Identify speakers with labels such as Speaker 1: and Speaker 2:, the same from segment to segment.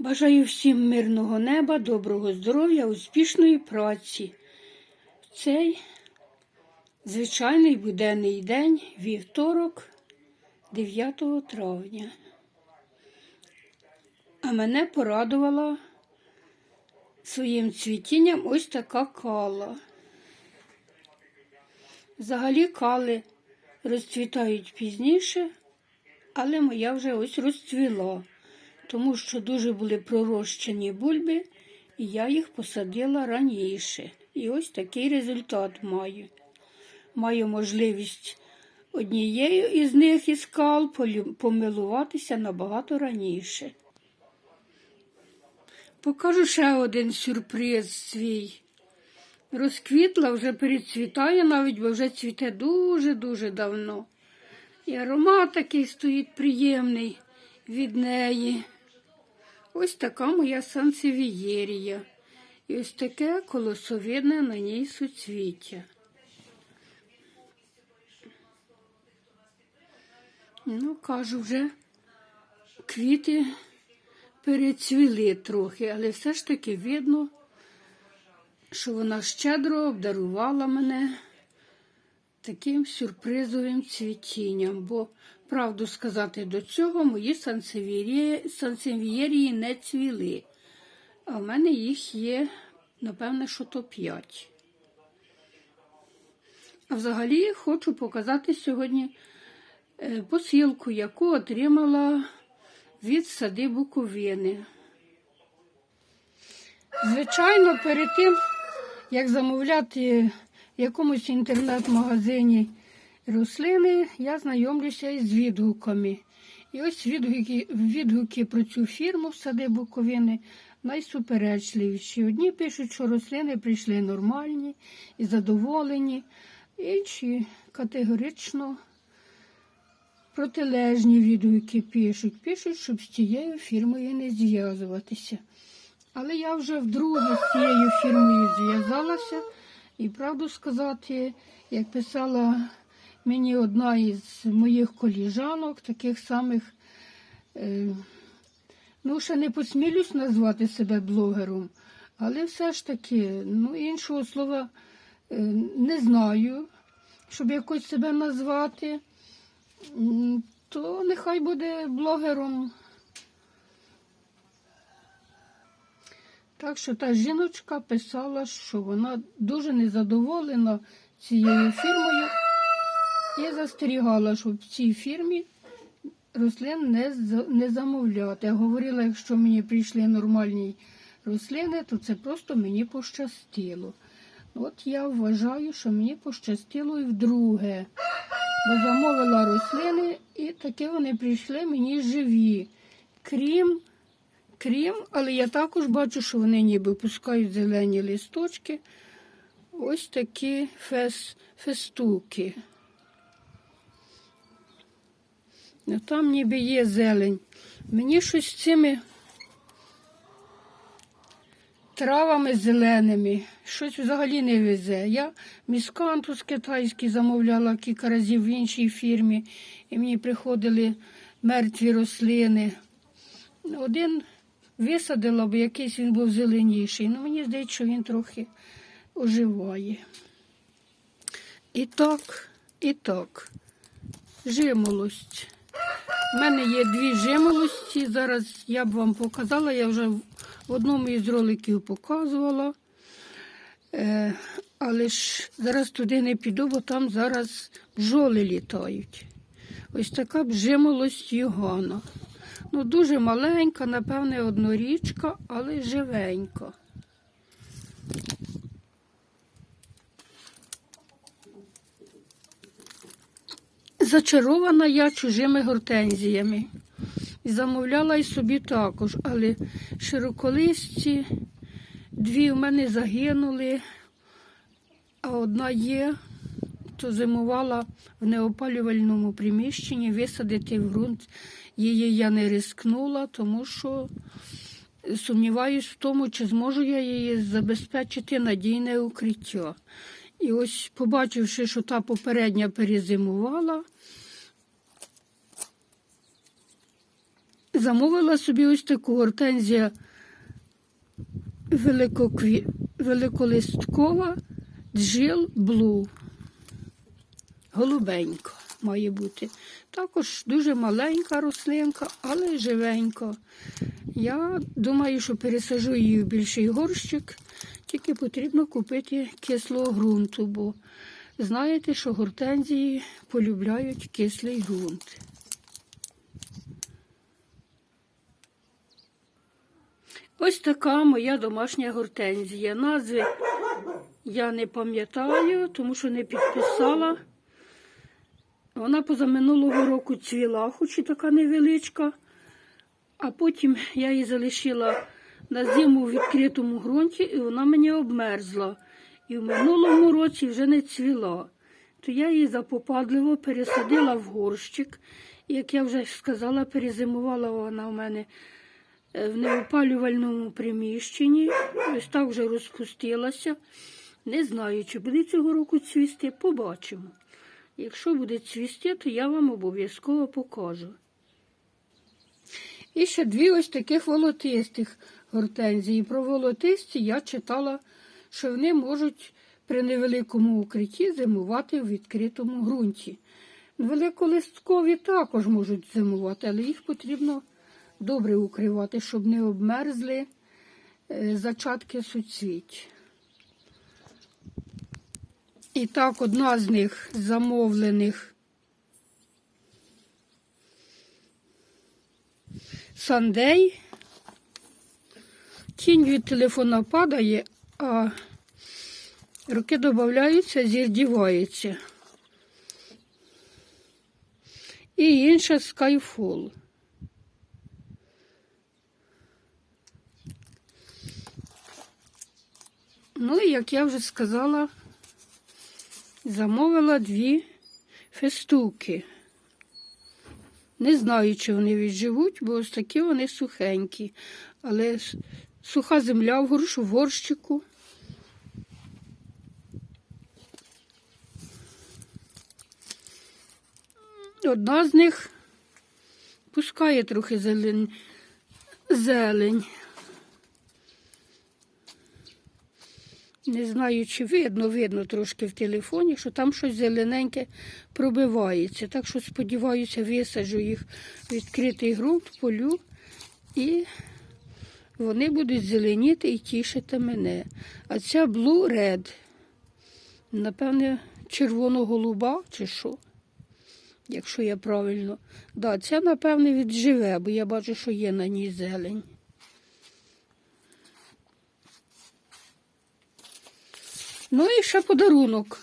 Speaker 1: Бажаю всім мирного неба, доброго здоров'я, успішної праці. В цей звичайний буденний день, вівторок, 9 травня. А мене порадувала своїм цвітінням ось така кала. Взагалі кали розцвітають пізніше, але моя вже ось розцвіла тому що дуже були пророщені бульби, і я їх посадила раніше. І ось такий результат маю. Маю можливість однією із них із скал помилуватися набагато раніше. Покажу ще один сюрприз свій. Розквітла, вже перецвітає навіть, бо вже цвіте дуже-дуже давно. І аромат такий стоїть приємний від неї. Ось така моя сансевієрія. І ось таке колосовидне на ній суцвіття. Ну, кажу, вже квіти перецвіли трохи, але все ж таки видно, що вона щедро обдарувала мене таким сюрпризовим цвітінням, бо, правду сказати, до цього мої сансевієрії, не цвіли. А в мене їх є, напевне, що то п'ять. А взагалі хочу показати сьогодні е, посилку, яку отримала від сади Буковини. Звичайно, перед тим, як замовляти якомусь інтернет-магазині рослини, я знайомлюся із відгуками. І ось відгуки, відгуки про цю фірму сади Буковини найсуперечливіші. Одні пишуть, що рослини прийшли нормальні і задоволені, інші категорично протилежні відгуки пишуть. Пишуть, щоб з цією фірмою не зв'язуватися. Але я вже вдруге з цією фірмою зв'язалася. І правду сказати, як писала мені одна із моїх коліжанок, таких самих, е, ну, ще не посмілюсь назвати себе блогером, але все ж таки, ну, іншого слова е, не знаю, щоб якось себе назвати, то нехай буде блогером. Так що та жіночка писала, що вона дуже незадоволена цією фірмою і застерігала, щоб в цій фірмі рослин не, не замовляти. Говорила, якщо мені прийшли нормальні рослини, то це просто мені пощастило. От я вважаю, що мені пощастило і вдруге, бо замовила рослини, і таки вони прийшли мені живі. Крім Крім, але я також бачу, що вони ніби пускають зелені листочки. Ось такі фес, фестуки. Ну, Там ніби є зелень. Мені щось з цими травами зеленими, щось взагалі не везе. Я міскантус китайський замовляла кілька разів в іншій фірмі, і мені приходили мертві рослини. Один висадила, бо якийсь він був зеленіший. Ну, мені здається, що він трохи оживає. І так, і так, жимолость. У мене є дві жимолості. Зараз я б вам показала, я вже в одному із роликів показувала. Е, але ж зараз туди не піду, бо там зараз бджоли літають. Ось така б жимолость Йогана. Ну, дуже маленька, напевне, однорічка, але живенька. Зачарована я чужими гортензіями. І замовляла й собі також, але широколисті дві в мене загинули, а одна є, то зимувала в неопалювальному приміщенні, висадити в ґрунт її я не рискнула, тому що сумніваюсь в тому, чи зможу я її забезпечити надійне укриття. І ось, побачивши, що та попередня перезимувала, замовила собі ось таку гортензія великокві... великолисткова джил блу. Голубенька має бути. Також дуже маленька рослинка, але живенька. Я думаю, що пересажу її в більший горщик, тільки потрібно купити кислого ґрунту, бо знаєте, що гортензії полюбляють кислий ґрунт. Ось така моя домашня гортензія. Назви я не пам'ятаю, тому що не підписала. Вона позаминулого року цвіла, хоч і така невеличка, а потім я її залишила на зиму в відкритому ґрунті, і вона мені обмерзла. І в минулому році вже не цвіла. То я її запопадливо пересадила в горщик. Як я вже сказала, перезимувала вона в мене е, в неопалювальному приміщенні. Ось так вже розпустилася. Не знаю, чи буде цього року цвісти, побачимо. Якщо буде цвісти, то я вам обов'язково покажу. І ще дві ось таких волотистих гортензії. Про волотисті я читала, що вони можуть при невеликому укритті зимувати в відкритому ґрунті. Великолисткові також можуть зимувати, але їх потрібно добре укривати, щоб не обмерзли е, зачатки суцвіть. І так, одна з них замовлених Сандей. Тінь від телефона падає, а руки додаються, зірдівається. І інша Skyfall. Ну і як я вже сказала, замовила дві фестуки. Не знаю, чи вони відживуть, бо ось такі вони сухенькі. Але суха земля в горш- в горщику. Одна з них пускає трохи зелень. зелень. Не знаю, чи видно, видно трошки в телефоні, що там щось зелененьке пробивається. Так що, сподіваюся, висаджу їх в відкритий ґрунт, полю, і вони будуть зеленіти і тішити мене. А ця Blue Red, напевне, червоно-голуба чи що, якщо я правильно. Да, ця, напевне, відживе, бо я бачу, що є на ній зелень. Ну і ще подарунок.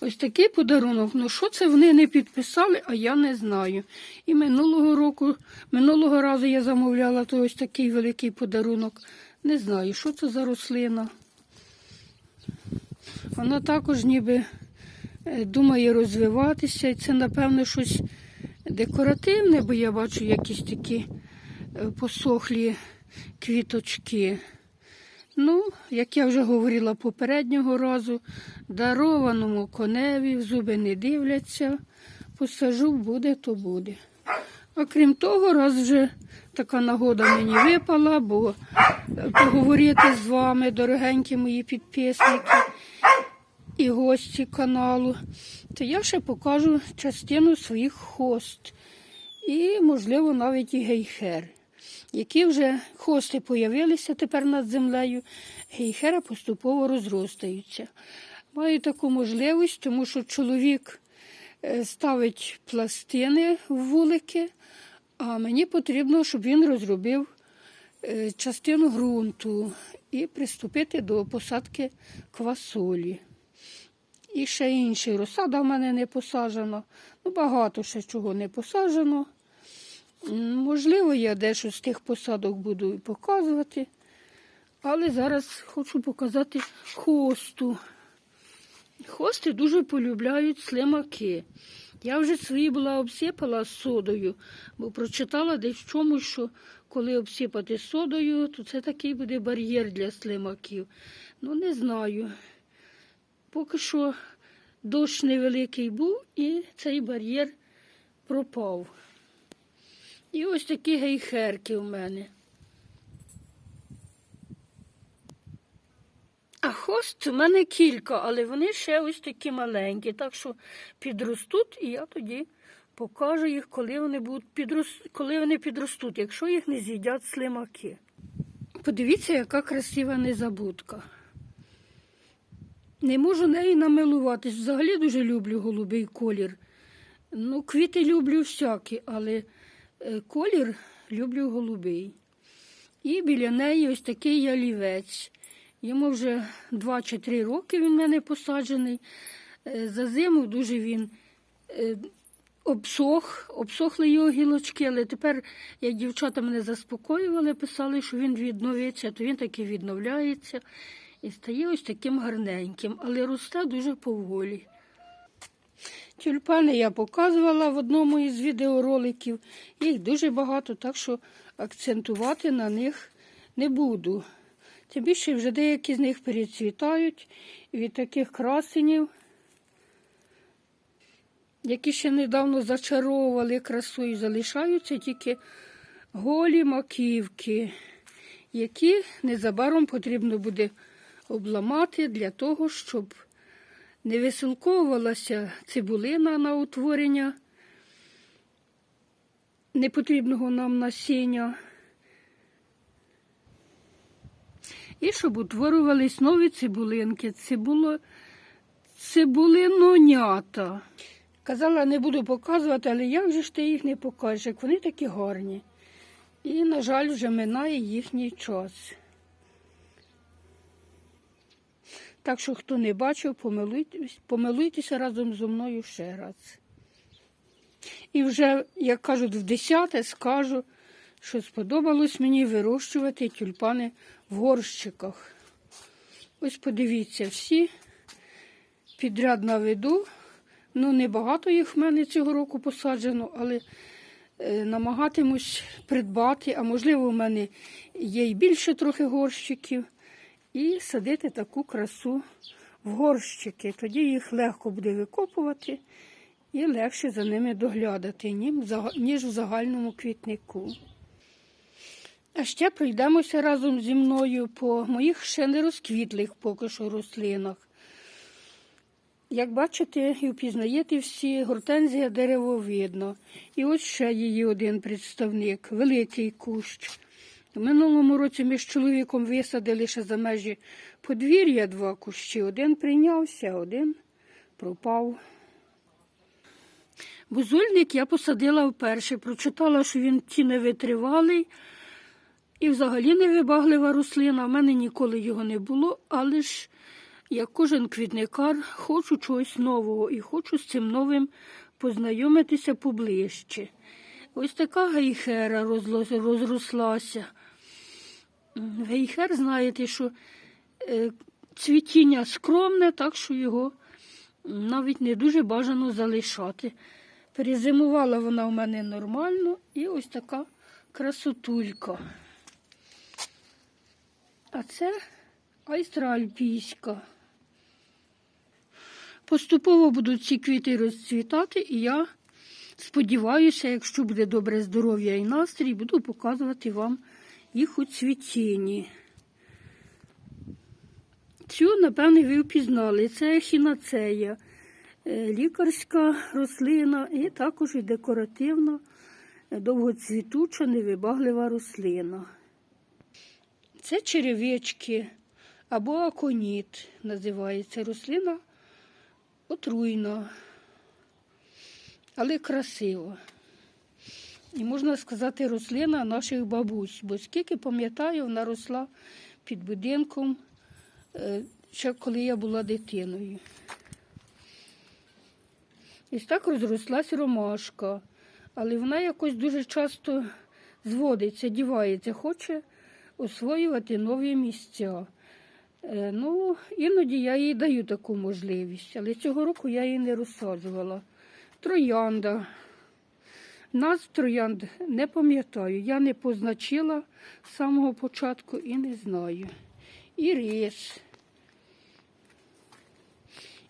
Speaker 1: Ось такий подарунок. Ну, що це вони не підписали, а я не знаю. І минулого року, минулого разу я замовляла то ось такий великий подарунок. Не знаю, що це за рослина. Вона також ніби е, думає розвиватися. І це, напевно, щось декоративне, бо я бачу якісь такі е, посохлі квіточки. Ну, як я вже говорила попереднього разу, дарованому коневі в зуби не дивляться, посажу, буде, то буде. А крім того, раз вже така нагода мені випала, бо е, поговорити з вами, дорогенькі мої підписники і гості каналу, то я ще покажу частину своїх хост. І, можливо, навіть і гейхер які вже хости появилися тепер над землею, гейхера поступово розростаються. Маю таку можливість, тому що чоловік е, ставить пластини в вулики, а мені потрібно, щоб він розробив е, частину ґрунту і приступити до посадки квасолі. І ще інші розсада в мене не посаджена. Ну, багато ще чого не посаджено. Можливо, я дещо з тих посадок буду показувати, але зараз хочу показати хосту. Хости дуже полюбляють слимаки. Я вже свої була обсипала содою, бо прочитала десь в чомусь, що коли обсипати содою, то це такий буде бар'єр для слимаків. Ну, не знаю. Поки що дощ невеликий був і цей бар'єр пропав. І ось такі гейхерки у мене. А хост у мене кілька, але вони ще ось такі маленькі. Так що підростуть, і я тоді покажу їх, коли вони будуть підрос... коли вони підростуть, якщо їх не з'їдять слимаки. Подивіться, яка красива незабудка. Не можу нею намилуватись. Взагалі дуже люблю голубий колір. Ну, квіти люблю всякі, але колір люблю голубий. І біля неї ось такий ялівець. Йому вже 2 чи 3 роки він в мене посаджений. Е, За зиму дуже він е, обсох, обсохли його гілочки, але тепер, як дівчата мене заспокоювали, писали, що він відновиться, то він таки відновляється і стає ось таким гарненьким, але росте дуже поволі. Тюльпани я показувала в одному із відеороликів. Їх дуже багато, так що акцентувати на них не буду. Тим більше вже деякі з них перецвітають від таких красенів, які ще недавно зачаровували красою, залишаються тільки голі маківки, які незабаром потрібно буде обламати для того, щоб не висилковувалася цибулина на утворення непотрібного нам насіння. І щоб утворювались нові цибулинки. Цибуло... Цибулинонята. Казала, не буду показувати, але як же ж ти їх не покажеш, як вони такі гарні. І, на жаль, вже минає їхній час. Так що, хто не бачив, помилуйтесь, помилуйтеся разом зі мною ще раз. І вже, як кажуть, в десяте скажу, що сподобалось мені вирощувати тюльпани в горщиках. Ось подивіться, всі підряд наведу. Ну, небагато їх в мене цього року посаджено, але е, намагатимусь придбати, а можливо, в мене є й більше трохи горщиків і садити таку красу в горщики. Тоді їх легко буде викопувати і легше за ними доглядати, ніж в загальному квітнику. А ще пройдемося разом зі мною по моїх ще не розквітлих поки що рослинах. Як бачите і впізнаєте всі, гортензія деревовидна. І ось ще її один представник, великий кущ. У минулому році ми з чоловіком висадили ще за межі подвір'я два кущі. Один прийнявся, один пропав. Бузульник я посадила вперше, прочитала, що він тіневитривалий і взагалі невибаглива рослина. У мене ніколи його не було, але ж, як кожен квітникар, хочу чогось нового і хочу з цим новим познайомитися поближче. Ось така гейхера розрослася. Гейхер, знаєте, що е, цвітіння скромне, так що його навіть не дуже бажано залишати. Перезимувала вона в мене нормально і ось така красотулька. А це айстра альпійська. Поступово будуть ці квіти розцвітати, і я сподіваюся, якщо буде добре здоров'я і настрій, буду показувати вам їх у цвітінні. Цю, напевне, ви впізнали. Це ехінацея, е, лікарська рослина і також і декоративна, е, довгоцвітуча, невибаглива рослина. Це черевички або аконіт називається рослина отруйна, але красива. І можна сказати, рослина наших бабусь, бо скільки пам'ятаю, вона росла під будинком, е, ще коли я була дитиною. І так розрослась ромашка, але вона якось дуже часто зводиться, дівається, хоче освоювати нові місця. Е, Ну, іноді я їй даю таку можливість, але цього року я її не розсаджувала. Троянда. Назв троянд не пам'ятаю, я не позначила з самого початку і не знаю. І рис,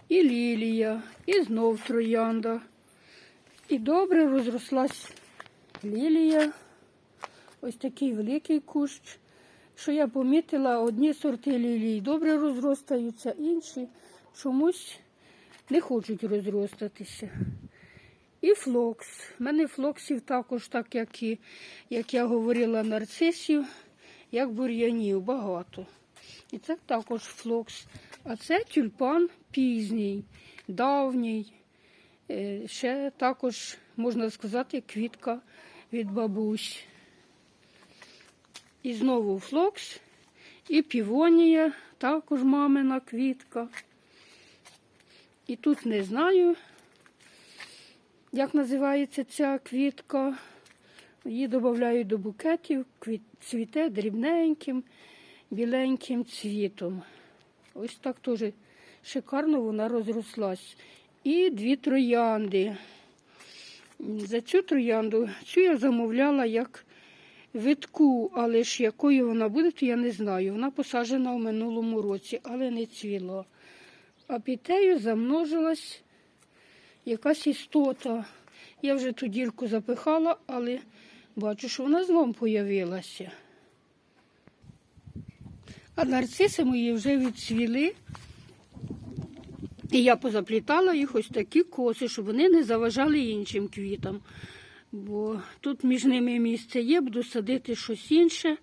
Speaker 1: і лілія, і знов троянда. І добре розрослась лілія. Ось такий великий кущ. Що я помітила, одні сорти лілії добре розростаються, інші чомусь не хочуть розростатися. І флокс. У мене флоксів також, так як і, як я говорила, нарцисів, як бур'янів, багато. І це також флокс. А це тюльпан пізній, давній. Е, Ще також, можна сказати, квітка від бабусь. І знову флокс, і півонія, також мамина квітка. І тут не знаю, як називається ця квітка. Її додають до букетів, цвіте дрібненьким, біленьким цвітом. Ось так теж шикарно вона розрослась. І дві троянди. За цю троянду, цю я замовляла як витку, але ж якою вона буде, то я не знаю. Вона посаджена в минулому році, але не цвіла. А під тею замножилась якась істота. Я вже ту дірку запихала, але бачу, що вона знову появилася. А нарциси мої вже відцвіли. І я позаплітала їх ось такі коси, щоб вони не заважали іншим квітам. Бо тут між ними місце є, буду садити щось інше,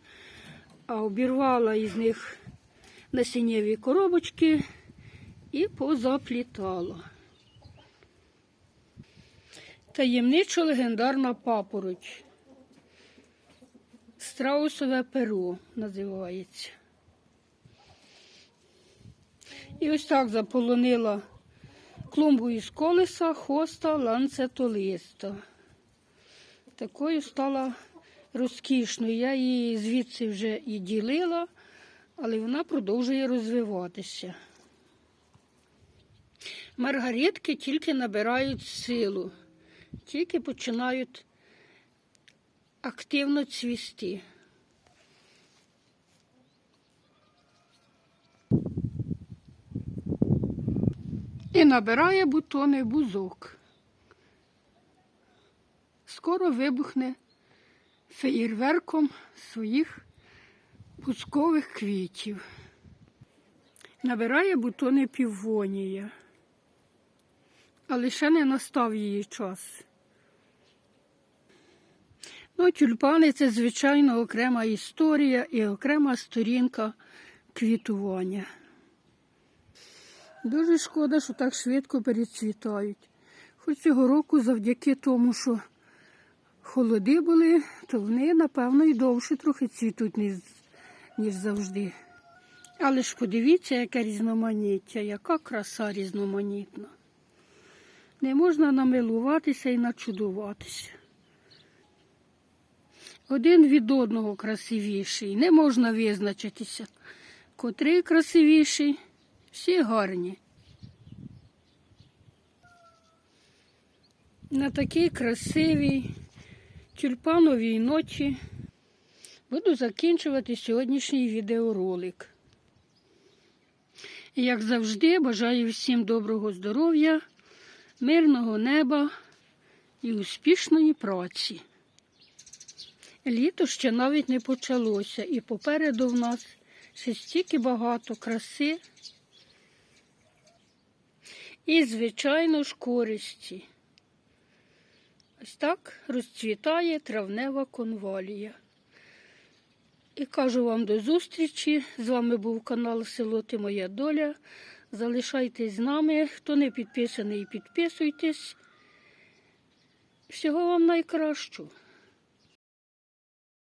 Speaker 1: а обірвала із них насіннєві коробочки і позаплітала. Таємничо легендарна папороть. Страусове перо називається. І ось так заполонила клумбу із колеса, хоста, ланцетолиста. Такою стала розкішною. Я її звідси вже і ділила, але вона продовжує розвиватися. Маргаритки тільки набирають силу, тільки починають активно цвісти. І набирає бутони бузок. Скоро вибухне феєрверком своїх пускових квітів. Набирає бутони півонія. Але ще не настав її час. Ну, тюльпани це, звичайно, окрема історія і окрема сторінка квітування. Дуже шкода, що так швидко перецвітають. Хоч цього року, завдяки тому, що холоди були, то вони, напевно, і довше трохи цвітуть, ніж, завжди. Але ж подивіться, яке різноманіття, яка краса різноманітна. Не можна намилуватися і начудуватися. Один від одного красивіший. Не можна визначитися, котрий красивіший. Всі гарні. На такій красивій тюльпановій ночі буду закінчувати сьогоднішній відеоролик. І, як завжди, бажаю всім доброго здоров'я, мирного неба і успішної праці. Літо ще навіть не почалося, і попереду в нас ще стільки багато краси і, звичайно ж, користі. Ось так розцвітає травнева конвалія. І кажу вам до зустрічі. З вами був канал Село Ти Моя Доля. Залишайтесь з нами. Хто не підписаний, підписуйтесь. Всього вам найкращого.